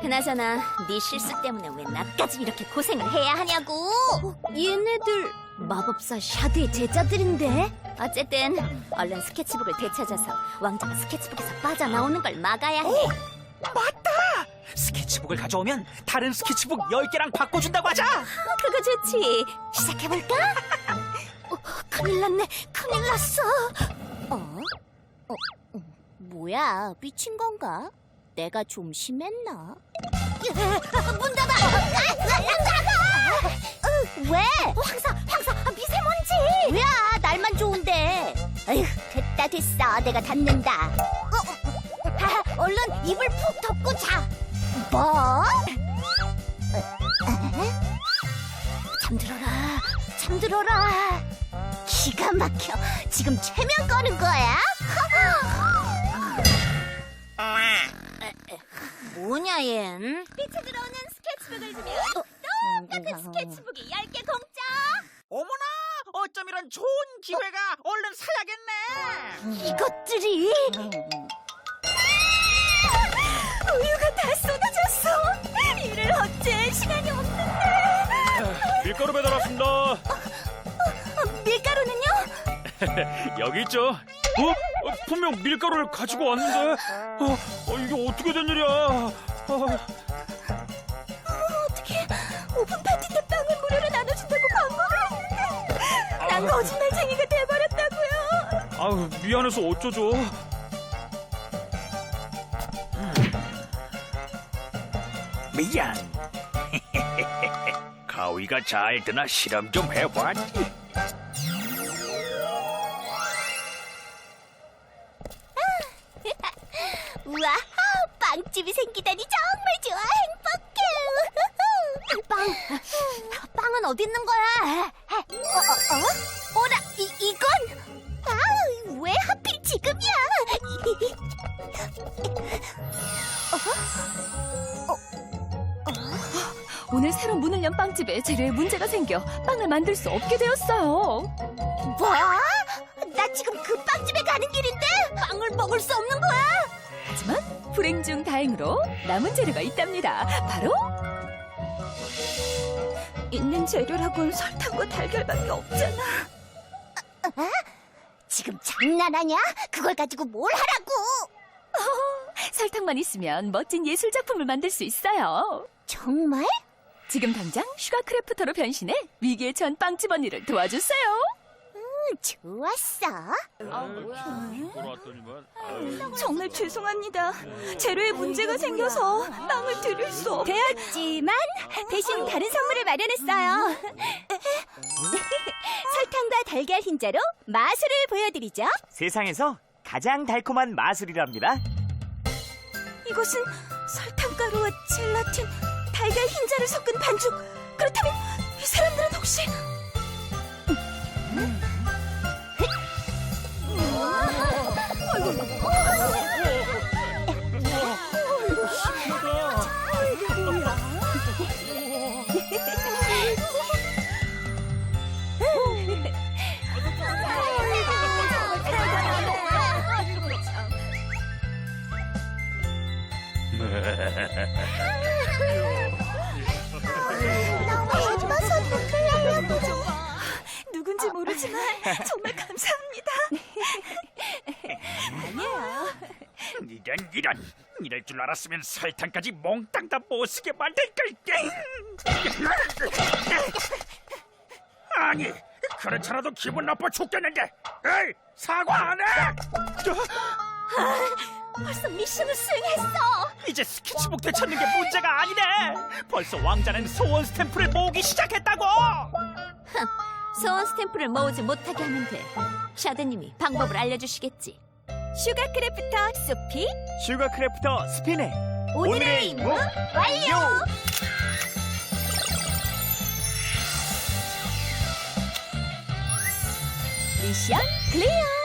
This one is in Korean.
그나저나 네 실수 때문에 왜 나까지 이렇게 고생을 해야 하냐고. 얘네들 마법사 샤드의 제자들인데. 어쨌든 얼른 스케치북을 되찾아서 왕자가 스케치북에서 빠져나오는 걸 막아야 해. 스케치북을 가져오면 다른 스케치북 10개랑 바꿔준다고 하자. 그거 좋지. 시작해볼까? 어, 큰일 났네. 큰일 났어. 어? 어? 어, 뭐야? 미친 건가? 내가 좀 심했나? 문 닫아! 어, 왜? 황사, 황사, 아, 미세먼지! 뭐야? 날만 좋은데. 아휴, 됐다, 됐어. 내가 닫는다. 아, 얼른 입을 푹 덮고 자. 뭐? 잠들어라, 잠들어라. 기가 막혀. 지금 최면 거는 거야? 뭐냐, 얜? 빛이 들어오는 스케치북을 주면 똑같은 스케치북이 10개 공짜! 어머나, 어쩜 이런 좋은 기회가 얼른 사야겠네. 이것들이 우유가 다 쏟아졌어. 일을 어째 시간이 없는데. 밀가루 배달 왔습니다. 어, 밀가루는요? 여기 있죠. 어? 어, 분명 밀가루를 가지고 왔는데. 어, 어, 어떻게 된 일이야? 어, 어떻게 오픈 파티 때 빵을 무료로 나눠준다고 광고를 했는데 난 거짓말쟁이가 돼버렸다고요. 아유, 미안해서 어쩌죠? 미안. 가위가 잘 드나 실험 좀 해봤지. 우와, 빵집이 생기다니 정말 좋아, 행복해. 빵, 빵은 어디 있는 거야? 어, 어, 어? 오라, 이, 이건? 아, 왜 하필 지금이야? 오늘 새로 문을 연 빵집에 재료에 문제가 생겨 빵을 만들 수 없게 되었어요. 뭐? 나 지금 그 빵집에 가는 길인데 빵을 먹을 수 없는 거야? 하지만 불행 중 다행으로 남은 재료가 있답니다. 바로 있는 재료라곤 설탕과 달걀밖에 없잖아. 지금 장난하냐? 그걸 가지고 뭘 하라고? 설탕만 있으면 멋진 예술 작품을 만들 수 있어요. 정말? 지금 당장 슈가 크래프터로 변신해 위기에 처한 빵집 언니를 도와주세요. 좋았어. 돌아왔더니만. 아유. 정말 죄송합니다. 재료에 문제가 생겨서 빵을 드릴 수 없. 되었지만 대신 다른 선물을 마련했어요. 설탕과 달걀 흰자로 마술을 보여드리죠. 세상에서 가장 달콤한 마술이랍니다. 이것은 설탕가루와 젤라틴, 달걀 흰자를 섞은 반죽. 그렇다면 이 사람들은 혹시 너무 예뻐서 눈물 나려고. 누군지 모르지만 정말 감사합니다. 이런 이런 이럴 줄 알았으면 설탕까지 몽땅 다 못 쓰게 만들 걸. 아니 그렇잖아도 기분 나빠 죽겠는데. 에이 사과 안 해? 벌써 미션을 수행했어. 이제 스케치북 되찾는 게 문제가 아니네. 벌써 왕자는 소원 스탬프를 모으기 시작했다고. 소원 스탬프를 모으지 못하게 하면 돼. 샤드님이 방법을 알려주시겠지. 슈가 크래프터 소피 슈가 크래프터 스피네. 오늘의 임무 완료. 미션 클리어.